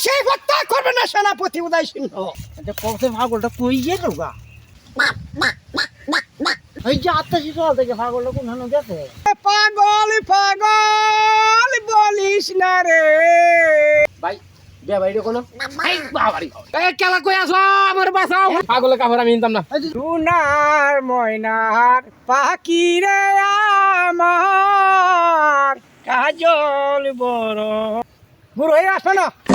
অবশ্যই হত্যা করবে না সেনাপতি উদয় সিংহ। এটা কবসে পাগলটা কই গেল গা? এই যে আত্মা শিশু থেকে পাগলটা কোন হানো গেছে? পাগল পাগল বলিস না রে। ভাই বে ভাই রে কোনো এই বাবারি এ কেলা কই আছো? আমার বাঁচাও পাগলের কাপড় আমি নিতাম না। সোনার ময়নার পাখি রে আমার। কাজল বড়। বুড়ো হয়ে আসো না?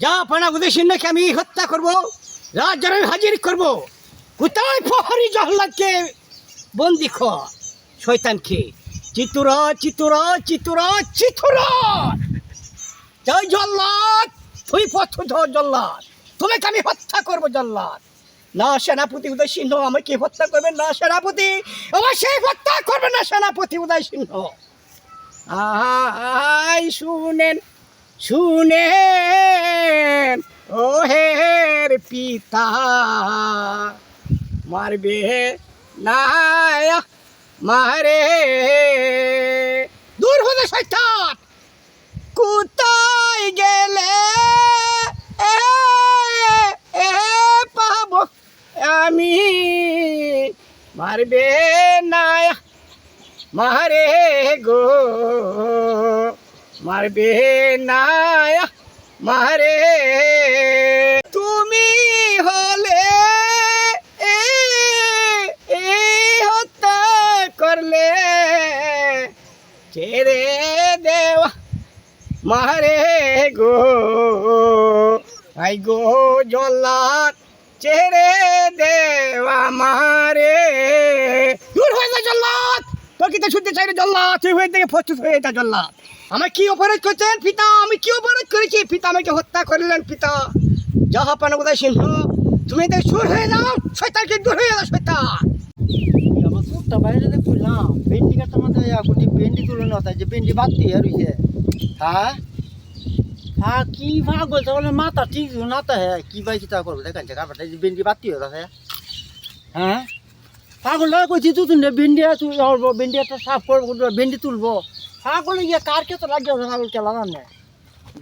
যা পানা উদ্দেশ্যকে আমি হত্যা করব? রাজ্যের আমি হাজির করব? কোথায় প্রহরী জহল্লাদকে বন্দি কর শয়তানকে। চিতুর চিতুর চিতুর চিতুর! জয় জল্লাদ তুই পথ ধর জল্লাদ তোমাকে আমি হত্যা করব জল্লাদ না সেনাপতি উদয় সিংহ আমাকে হত্যা করবেন না সেনাপতি। অবশ্যই হত্যা করবে না সেনাপতি উদয় সিংহ আই শুনেন। শুনেন ও হের পিতা মারবে না, মারে। দূর হতে শৈতান কোথায় গেলে পাব। আমি মারবে না, মারে গো। মারবে না, মারে। তুমি হলে হত্যা করলে। ছেড়ে দেওয়া মারে গো। আই গো জল্লাদ, ছেড়ে দেওয়া মারে। দূর হয়ে যা জল্লাদ। তোকে তো শুনতে চাই রে জল্লাদ তুই হয়ে থেকে প্রস্তুত হয়ে যা জল্লাদ আমার কি অপরাধ করছেন, পিতা? আমি কি অপরাধ করেছি? পিতা আমাকে হত্যা করলেন, পিতা। যাহা পান উদয় সিংহ। তুমি তো সুর হয়ে যাও শৈতানকে দূর হয়ে যাও শৈতান না তুলে না যে হইছে হ্যাঁ? হ্যাঁ কি পাগল তাহলে মাথা ঠিক না তা হ্যাঁ কি ভাই চিন্তা করব? হয়ে হ্যাঁ? পাগল কইছি তুই তুই ভেন্ডি তুই অল্প ভেন্ডি একটা সাফ করব ভেন্ডি তুলবো। পাগল গিয়ে কার কে তো লাগিয়ে পাগল কেলা না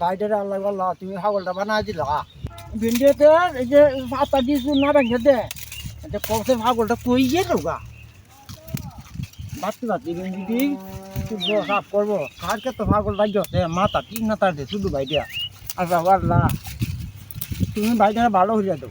বাইরে আল্লাহ আল্লাহ, তুমি পাগলটা বানা দিলা। ভেন্ডিতে এই যে পাতা দিয়ে না ভেঙে দে। এটা কবসে পাগলটা কই গেল গা? বাতি বাতি ভেন্ডি দিই তুলবো, সাফ করব। কার কে তো পাগল লাগিয়ে আছে মাথা ঠিক না তার শুধু বাইরে আচ্ছা আল্লাহ তুমি বাইরে ভালো হয়ে যাও।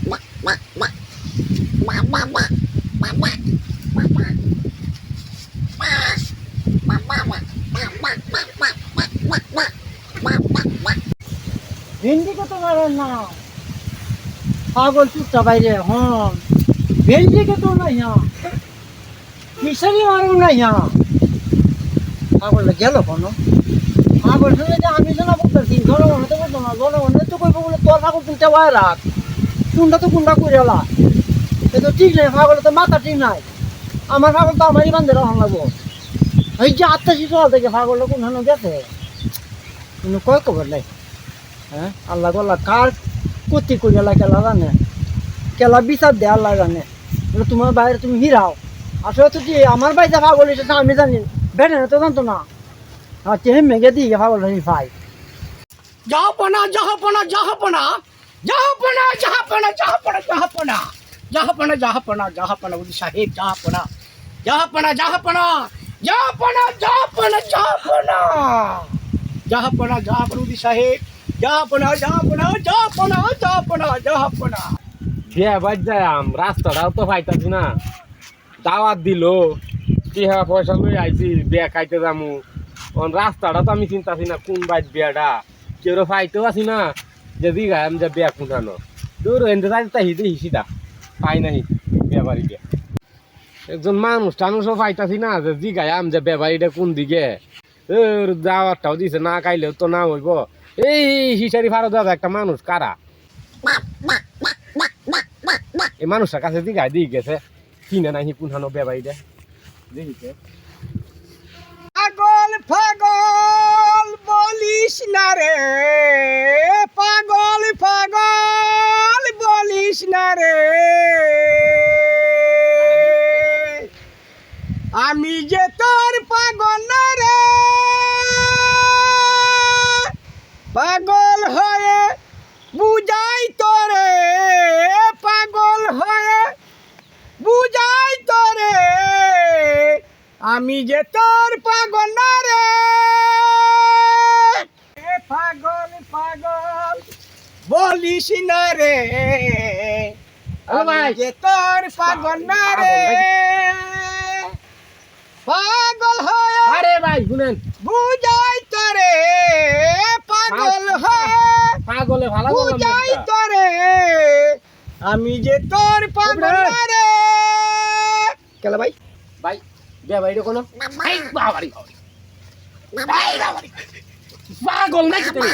ভেন্ডি কত মারেন না পাগল চুপটা বাইরে হন ভেন্ডি কত না ইয়া মিশারি মারুন না ইয়া পাগল গেল কোনো পাগল শুনে আমি শোনা বলতেছি জনগণ তো বলতো না জনগণ তো কইব বলে তোর পাগল তুলতে পারে রাখ কুন্ডা তো কুন্ডা করে এ ঠিক নাই পাগল তো মাথা ঠিক নাই। আমার পাগল তো আমারই বান্ধে রাখা লাগবো এই যে আত্মা শিশু থেকে পাগল কোন হানো গেছে। কিন্তু কয় খবর নাই। হ্যাঁ? আল্লাহ আল্লাহ কার কতি করে এলা কেলা জানে। কেলা বিচার দে আল্লাহ জানে। তোমার বাইরে তুমি হিরাও। আসলে তো কি, আমার বাইরে পাগল এসেছে, আমি জানি। বেড়ে তো জানতো না। আর চেহে মেঘে দিয়ে পাগল হয়ে পাই জাহাপনা জাহাপনা জাহাপনা জাহাপনা জাহাপনা জাহাপনা জাহাপনা জাহাপনা জাহাপনা জাহাপনা উদি সাহেব জাহাপনা জাহাপনা জাহাপনা জাহাপনা জাহাপনা জাহাপনা জাহাপনা জাহাপনা উদি সাহেব জাহাপনা জাহাপনা জাহাপনা জাহাপনা জাহাপনা বিয়া বাজ যাম রাস্তাটাও তো পাইতাছি না দাওয়াত দিল টিহা পয়সা লই আইছি বিয়া খাইতে যামু অন রাস্তাটা তো আমি চিন্তাছি না কোন বাইত বিয়াটা কেউ পাইতেও আছি না যে দিঘা আমি যে বিয়া কুঠানো দূর এনতে যাইতে হিতে হিসিদা পাই নাই বিয়া বাড়ি বিয়া একজন মানুষ টানুষও পাইতাছি না যে জিগায় আম যে বিয়া বাড়িটা কোন দিকে এর দাওয়াতটাও দিছে না খাইলেও তো না হইব। এই হিসারি ভারত দাদা একটা মানুষ কারা? এই মানুষটার কাছে দিঘায় দিয়ে গেছে কিনে নাই কোনখানো বেবাই দে দেখিছে। পাগল পাগল বলিস না রে পাগল পাগল বলিস না রে আমি যে তোর পাগল না রে পাগল হয়ে বুঝাই তোরে পাগল হয়ে বুঝাই তোরে আমি যে তোর পাগল না রে। পাগল পাগল বলিস না রে। আমি যে তোর পাগল না রে। পাগল হয়ে আরে ভাই শুনেন। বুঝাই তোরে পাগল হয়ে পাগলে ভালো বুঝাই তোরে আমি যে তোর পাগল না রে। কেলা ভাই? বেবাই রে কোনো? বাবারি বাবারি। পাগল নাকি তুমি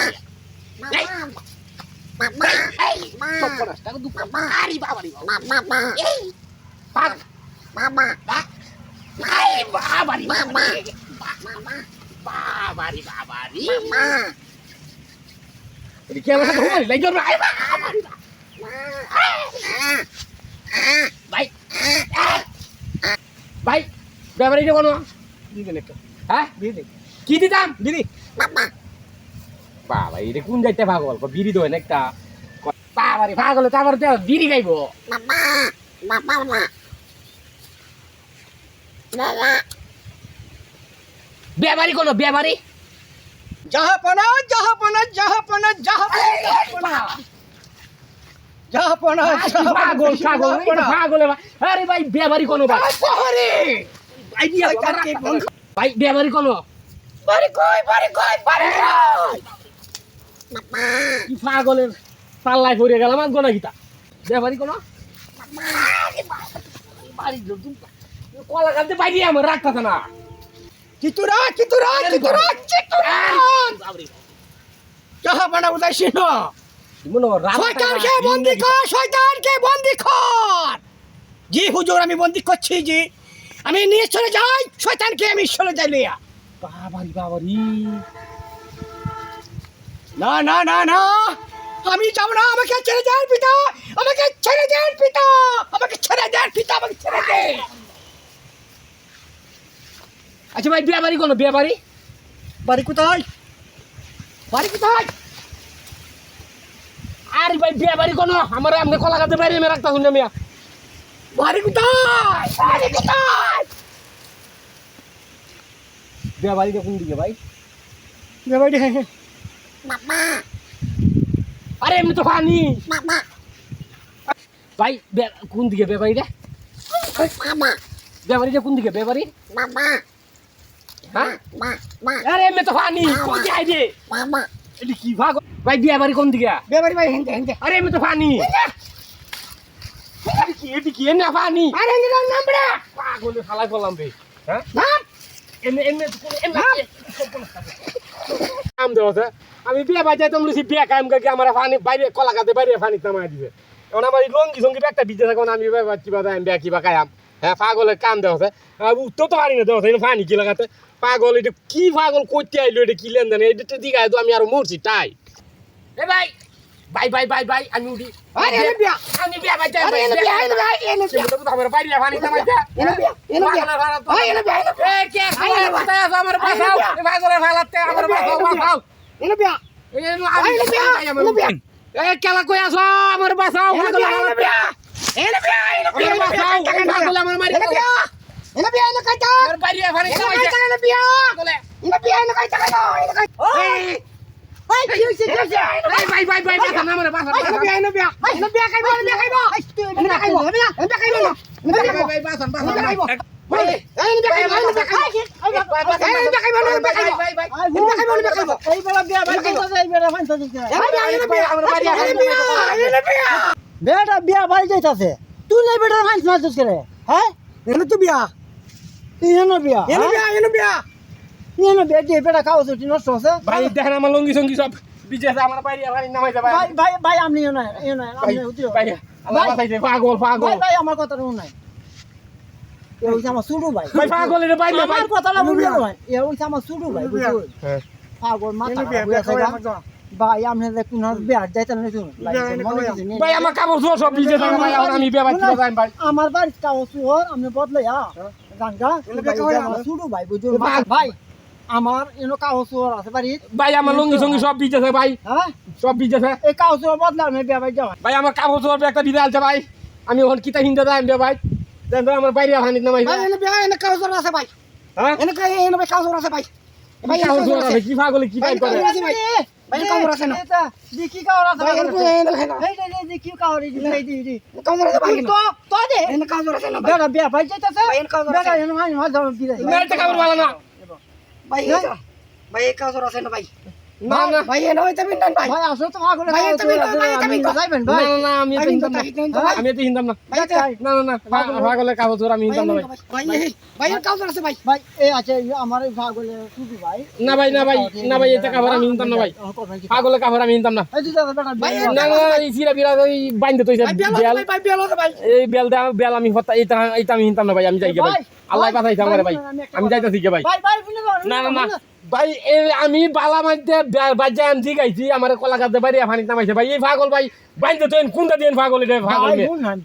কি আমার সাথে বাবারি বাবারি। ভাই ভাই। বেবারি রে কোনো দিদি একটা হ্যাঁ? দিদি কি দিতাম? দিদি বাবা। এটা কোন যাইতে পাগল? কো বিড়ি দোয় একটা। বাবা রে পাগল তারপর বিড়ি খাইবো। বেবারি কোন বেবারি জাহাপনা জাহাপনা জাহাপনা জাহাপনা জাহাপনা। পাগল পাগল পাগল আরে ভাই বেবারি কোন ভাই শয়তানকে বন্ধ ভাই বেবারি কোন বাড়ি কই বাড়ি কই বাড়ি কই? কি পাগলের পাল্লাই পড়ে গেলাম আর গোনা গীতা। বেবারি কোন বাড়ি কলা কালতে বাইরে আমার রাখতে না। কিতুরা কিতুরা কিতুরা কিতুরা! জাহাপনা উদাসীন শয়তানকে বন্দি কর শয়তানকে বন্দি কর! জি হুজুর আমি বন্দি করছি জি। আমি নিয়ে চলে যাই, শয়তানকে আমি চলে যাই লিয়া বাবারি বাবারি। না না না না। আমি যাব না, আমাকে ছেড়ে দেন পিতা, আমাকে ছেড়ে দেন পিতা, আমাকে ছেড়ে দেন পিতা, আমাকে ছেড়ে দেন। আচ্ছা ভাই, বিয়ে বাড়ি কোনো বিয়ে বাড়ি? বাড়ি কোথায়? বাড়ি কোথায়? আরে ভাই, বিয়ে বাড়ি কোনো আমার আমাকে কলা খাতে বাইরে মেয়ে রাখতা শুনে মিয়া। বাড়ি কোথায় বাড়ি কোথায় বিয়ে বাড়িটা কোন দিকে ভাই? বাড়ি আরে এমনি তো পানি ভাই বে- কোন দিকে বিয়ে বাড়িটা? বিয়ে বাড়িটা কোন দিকে বিয়ে বাড়ি? হ্যাঁ? আরে এমনি তো পানি কোন দিকে আইবে এটি কি ভাগ? ভাই বিয়ে বাড়ি কোন দিকে? বাড়ি ভাই হেনতে হেনতে আরে এমনি তো পানি এটি কি এটি কি? এনে পানি আরে হেনতে নাম বড়া পাগলে ফালাই করলাম বে হ্যাঁ? নাম এমনি এমনি তো কাম দেওয়া আছে। আমি বিয়ে বাই যাইতাম লুচি বিয়ে কাম করে আমার পানি বাইরে কলা গাতে বাইরে পানি নামাই দিবে। এখন আমার এই লঙ্গি সঙ্গি একটা ভিজে থাকুন আমি কিবা দাম বিয়া কিবা খাইয়াম হ্যাঁ পাগলের কাম দেওয়া আছে উঠতেও তো পারি না দেওয়া আছে পানি কি লাগাতে। পাগল এটা কি পাগল করতে আইলো এটা কি লেনদেন? এটা দিকে তো আমি আরও মরছি তাই। এ ভাই বাই বাই বাই বাই আমি উঠি আরে এনে বিয়া আমি বিয়ে বাই আরে এনে বিয়া এনে বিয়া এনে বিয়া আমার বাইরে পানি নামাই দে এনে বিয়া এনে বিয়া আরে এনে বিয়া এনে বিয়া কে খালা কোথায় আছে আমার এ পাগলের ফালাতে আমার বাসাও বাসাও এনে বিয়া এনে বিয়া এনে বিয়া এ কেলা কই আছো আমার বাসাও এনে বিয়া এনে বিয়া এনে বিয়া এনে বিয়া আমার মারি এনে বিয়া এনে বিয়া এনে কাটা আমার পানি এনে নামাই দে কাটা এনে বিয়া এনে বিয়া এনে কাটা এনে কাটা বেটা বিয়া ভাই যাইতাছে তুই নাই বেটা ভাই মারছিস করে হ্যাঁ এনে তো বিয়া হেন বিয়া এনে বিয়া এনে বিয়া বিয়া দিয়ে বেটা খাওয়া ছুটি নষ্ট আছে ভাই দেখেন আমার লঙ্গি সঙ্গি সব বিজেছে আমার বাইরে ভাই নামাইছে ভাই ভাই ভাই ভাই আপনি এ নাই এ নাই আপনি উঠিও ভাই আল্লাহ বাঁচাইছে পাগল পাগল। ভাই ভাই আমার কথাটা শুন নাই এ হইছে আমার সুডু ভাই। ভাই পাগল বাইরে ভাই আমার কথাটা বুঝলো ভাই এ হইছে আমার সুডু ভাই হ্যাঁ। পাগল মাথা ভাই আপনি দেখুন না শুনুন। ভাই, আমার। কাপড় সব ভাই আমি বিয়ে বাড়ি যাই ভাই। আমার চুর আপনি। শুরু ভাই বুঝুন ভাই। ভাই আমার এনো কাগজ আছে বাড়ির ভাই আমার লঙ্গি সঙ্গি সব ভিজেছে ভাই হ্যাঁ সব ভিজেছে এই কাগজ বদলে আপনি বিয়া ভাই যাওয়া ভাই আমার চোপড় একটা ভিজে আছে ভাই আমি ওখানে কিতা হিন্দে যাই বিয়ে ভাই দেন আমার বাইরে হানিত নামাইছে ভাই এনে বিয়া এনে কাউজর আছে ভাই হ্যাঁ এনে কাই এনে ভাই কাউজর আছে ভাই ভাই চোপড় আছে কি পাগল কি ভাই করে আছে ভাই ভাই কাউজর আছে না দেখি কাগজ আছে ভাই এনে ভাই না এই দেখি কাগজ এই এই দি দি কাউজর আছে ভাই তো তো দে এনে কাউজর আছে না ভাই বিয়া ভাই যাইতাছে ভাই, এনে কাগজ আছে। এনো ভাই ভাই যাও বিয়া না এটা কাপড় ভালো না ভাই ভাই কাউজর আছে না ভাই না না। ভাই এনে হইতে বিন্দান ভাই। ভাই আসো তো পাগল ভাই, এটা বিন্দু, ভাই, এটা আমি বিন্দু। যাইবেন না ভাই। না না আমি তো হিন্দম না হিন্দু, হিন্দু, ভাই। আমি তো হিন্দম না। না না না পাগলের কাপড় চোপড় আমি হিন্দম না ভাই। ভাই ভাই ভাই এনে আছে ভাই। ভাই এই আছে আমার এই পাগলে ভাই। না ভাই না ভাই না ভাই এটা কাপড় আমি হিন্দম না ভাই। পাগলের কাপড় আমি হিন্দম না। এই দুটা বেটা ভাই, না না এই সিরা বিরা ওই বাইন্দে তো বেল বেল। ভাই ভাই বেল ভাই। এই বেল দা বেল আমি হতা আমি হিনতাম না ভাই আমি যাই গে ভাই। ভাই, আল্লাহ বাঁচাইছে ভাই আমি যাইতাছি গে ভাই। না না না। ভাই আমি বালা মাইতে বাজে ঠিক আইছি আমার কলা গাছে বাড়ি ফানি নামাইছে। ভাই এই পাগল ভাই বাইন্দে তো কোনটা দিয়ে পাগল এটা পাগল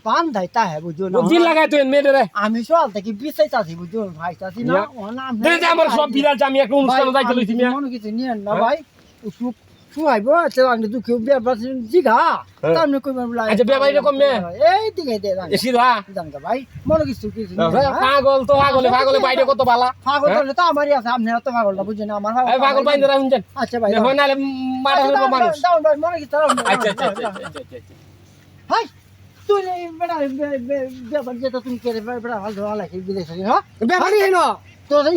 বান দেয় তা হ্যাঁ বুঝো না দিন লাগাই তো মেয়ে রে। আমি সকাল থেকে বিছাই চাছি বুঝো ভাই চাছি না আমার সব বিরাট আমি একটা অনুষ্ঠানে যাইতে লইছি মনে কিছু নিয়ে না হ্যাঁ? ভাই সুখ শুয়াইব তো আমি দুঃখ বিয়ার পাশে হ্যাঁ। তার কই বলা আচ্ছা, বিয়া বাড়িটা কম মেয়ে? এই দিকে দে জান এসি দা জানগা ভাই মনে কিছু কিছু না, হ্যাঁ? পাগল তো পাগলে পাগলে বাইরে কত বালা? পাগল হ্যাঁ? হলে তো আমারই আছে আপনি তো বুঝেন না আমার এই পাগল বাইন্দে রাখুন যান। আচ্ছা ভাই হয় নালে মারা আচ্ছা, মানুষ। দাও, মনে কিছু আচ্ছা আচ্ছা আচ্ছা আচ্ছা। আচ্ছা, আচ্ছা। হাই তুই যেটা তুমি কেড়ে লাগে বিদেশে হ্যাঁ? ব্যাপারই তো সেই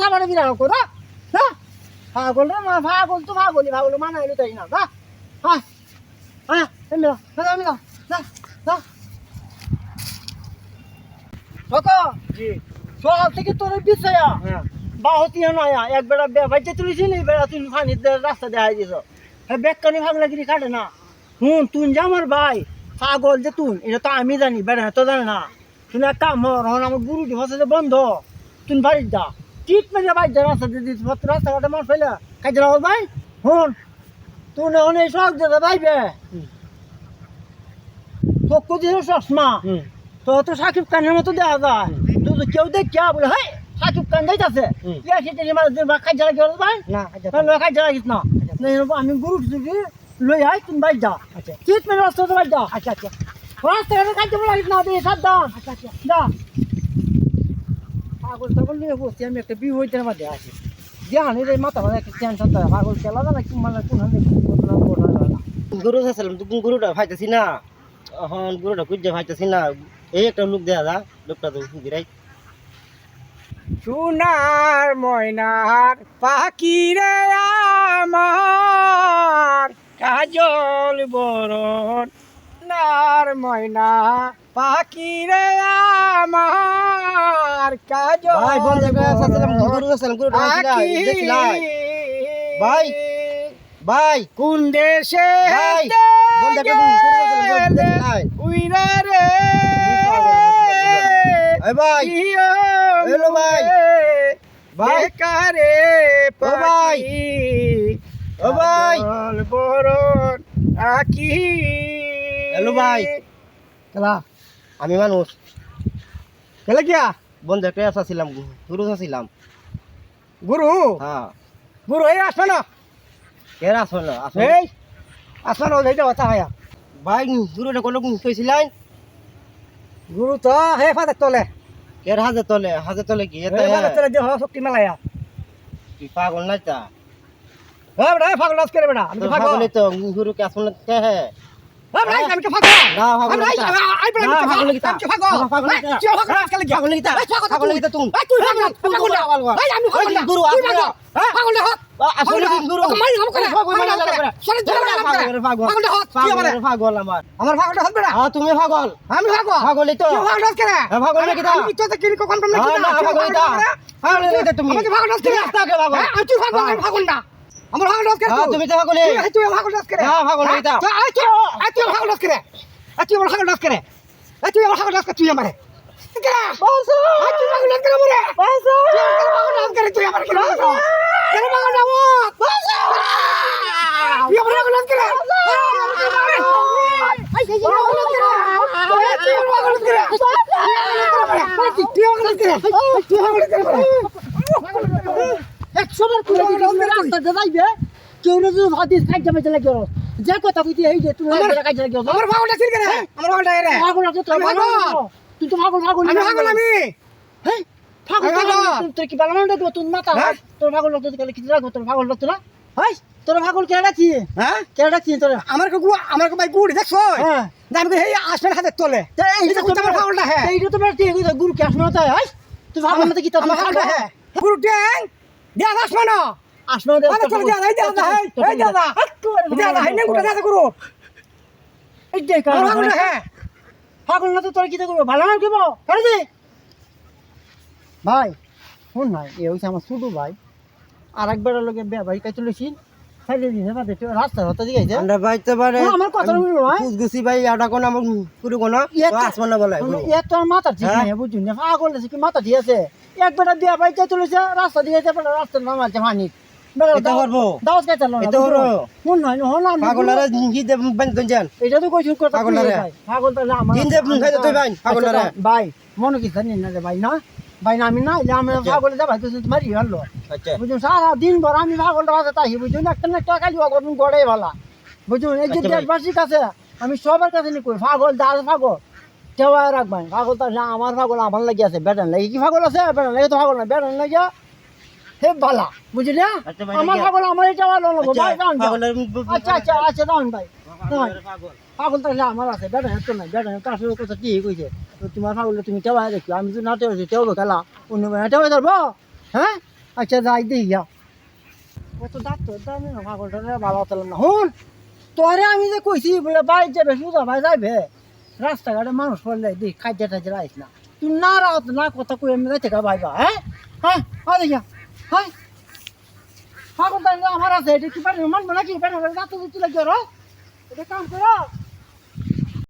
সাবারে করো হ্যাঁ পাগল রে মা পাগল তো পাগলি পাগল মানা হইল তাই না? হ্যাঁ হ্যাঁ হ্যাঁ দাও, এমনি দাও, দাও, দাও। কাকা, সকাল থেকে তোর বিছায়া বাহতি নয়া এক বেড়া বাইতে তুলিছি নি বেড়া তুই পানি রাস্তা দেখাই দিছ। হ্যাঁ বেকানি ভাগলাগিরি কাটে না। হুন তুই যে আমার ভাই পাগল যে তুই এটা তো আমি জানি বেড়া তো জানে না। তুই এক কাম হর হন আমার গুরুটি হচ্ছে বন্ধ। তুই বাড়ির যা। কিট মেরে বাড়ি যা রাস্তা দিয়ে দিস রাস্তাঘাটে মার ফেলে কাজে রাখো ভাই হুন তুই না অনেক শখ যেতে ভাইবে চক্ষু দিয়ে চশমা। তো তো সাকিব খানের মতো দেখা যায়। তো তো কেউ দেখ কে বলে হাই সাকিব খান যাইতাছে? নিয়ে মাঝে মাঝে খাই জ্বালা গেল ভাই না খাই জ্বালা গেছ না আমি গুরু টুকি লই আই তুমি বাইর যা আচ্ছা। চিত মেরে রাস্তা তো বাইর যা আচ্ছা আচ্ছা। রাস্তা ঘাটে খাইতে বলা না দিয়ে সাত দা আচ্ছা আচ্ছা। যা পাগল টাগল নিয়ে বসছি আমি একটা বিয়ে হইতে মধ্যে আছি। জানি রে মাথা মানে একটা টেনশন তো পাগল খেলা না কি মানে কোন গরু চাইছিলাম তো গরুটা ভাইতেছি না। এখন গরুটা খুঁজে ভাইতেছি না। এই একটা লোক দেয়া যা লোকটা তো বিরাই সোনার ময়নার পাখি রে আমার কাজল বরণ। সোনার ময়না পাখি রে আমার কাজল ভাই বন্ধ করে দেখলাই ভাই ভাই কোন দেশে ভাই, বন্ধ করে দিন, গরু চাইছিলাম, গরু দেখলাই। উইরা রে ভাই হ্যালো ভাই। ভাই। ভাই। ও ভাই। পাগল বরণ আকি হ্যালো ভাই। খেলা আমি মানুষ কেলে কিয়া বন্ধ করে চাইছিলাম গরু চাইছিলাম গুরু? হ্যাঁ। গুরু এই আসো না। কে আসল আসল। এই আসো না ওই কথা হয়। ভাই গরুটা কত কইছিলেন গুরু তো হে ফাদা তোলে। কে হাজে তলে হাজে তলে কি? শক্তি মেলায়া। কি পাগল নাই তা? হ্যাঁ বেটা পাগল রাজ করে বেটা আমি পাগল তো না, না, না, না না গুরু, না কি পাগল না, আমার পাগলটা হ্যাঁ তুমি পাগল আমি পাগল পাগলই তো পাগল হ্যাঁ? আমি তো কিনি কখন হ্যাঁ, না, পাগল না তুমি আমাকে পাগল রাজ তুমি আস্তে আগে হ্যাঁ, আমি তুই পাগল আমি পাগল না আমার করে হ্যাঁ তুই। তুমি তো পাগলই তুই করে হ্যাঁ, কিতা? তুই করে আমার পাগল রাজ করে আয় তুই আমার পাগল রাজ করে তুই আমারে কেরা বাসা আয় তুই পাগল রাজ করে আমারে বাসা তুই আমার করে তুই আমারে কেন তুই আমার করে করে তুই করে তুই রাজ করে একশো বার করে দিলে তুমি রাস্তাতে যাইবে। কেউ না যদি ভাতিস খাই যাবে চলে গেল। যে কথা কইতে এই যে তুমি আমার- খাই চলে গেল। আমার পাগলটা ছিল কেন আমার পাগলটা এরে। আছে তো পাগল। পাগল। তুই তো পাগল পাগল। আমি পাগল আমি। হ্যাঁ? পাগল। তুই- তুই কি পাগল না তুই মাথা। হ্যাঁ? তোর পাগল লাগতো কেন কিছু রাখো তোর পাগল লাগতো না। হাই তোর পাগল কে রাখছি হ্যাঁ? কে রাখছি তোর? আমার কো আমার কো ভাই গুড় দেখছ? হ্যাঁ। আমি হেই আসবেন হাতে তোলে। তা এই এটা কোথায় আমার পাগলটা হ্যাঁ। এইটা তো বেরতে গুরু কে আসবে না তাই তুই পাগল না কি তোর পাগলটা হ্যাঁ। গুড় ট্যাং? দিয়া আসবে না আসবে না আরে চলে এই এই এই করো। এই হ্যাঁ। পাগল না তো তোর কি করব? ভালো না কেবো করে দে। ভাই শুন ভাই এ আমার ছোট ভাই। আর একবার লোকে বিয়া ভাই কাছে লইছি। সাইডে দিছে বাদে রাস্তা হতে দিকে যাই আমরা বাইতে পারে আমার কথা শুনলো, ভাই। গুছি ভাই আটা কোন আমার পুরো কোন আসমান না বলে। এ তো মাথা ঠিক হ্যাঁ? নাই বুঝুন না পাগল আছে কি মাথা ঠিক আছে? একবার বিয়া ভাই কাছে লইছে রাস্তা দিয়ে যাবে রাস্তা নাম আছে পানি এটা করব। দাওয়াত কাছে চালো এটা করব। শুন না হন না পাগলারে কি দে বান তো জান এটা তো কইছুন কথা পাগলারে। পাগল তাহলে আমার দিন যে খাইতে তুই ভাই, পাগলারে। আচ্ছা, ভাই মনে কি জানি না রে ভাই না? ভাই না আমি না এলে আমি আচ্ছা। পাগল যা ভাই তো মারি হলো আচ্ছা। বুঝুন সারা দিন ভর আমি তাই বুঝুন একটা না ভালা বুঝুন এই যে আচ্ছা দেশবাসীর কাছে আমি সবার কাছে নি কই পাগল যা পাগল। টেওয়া রাখবেন পাগল তো না আমার পাগল আমার লাগি আছে। বেটান লাগি কি পাগল আছে? বেটান লাগে তো পাগল না বেটান লাগিয়া হে বালা বুঝলি? আচ্ছা আমার। পাগল আমার এটা ভালো লাগবো আচ্ছা ভাই আচ্ছা আচ্ছা আচ্ছা দাও ভাই পাগল। তাহলে আমার আছে। বেটা হেঁটো নাই তার সাথে কথা হয়েছে তো তোমার পাগল তুমি টেওয়া দেখো। আমি তো না টেওয়া টেওয়া খেলা। অন্য টেওয়া ধরবো? হ্যাঁ? আচ্ছা যাই দিই যা কত দাঁত তোর দামি না পাগলটা ভালো হতাম না হুন তোরে আমি যে কইছি বলে বাইর যাবে সুদা ভাই যাইবে। রাস্তাঘাটে মানুষ পড়লে দেখ, খাদ্য টাদ্য রাইস না। তুই না রাত না কথা কই, আমি রাইতে গা ভাইবা হ্যাঁ? হ্যাঁ? আরে যা হ্যাঁ? পাগল তাহলে আমার আছে, এটা কি পারে মানবো নাকি? পারে দিতে লাগে র। এটা কাম করো।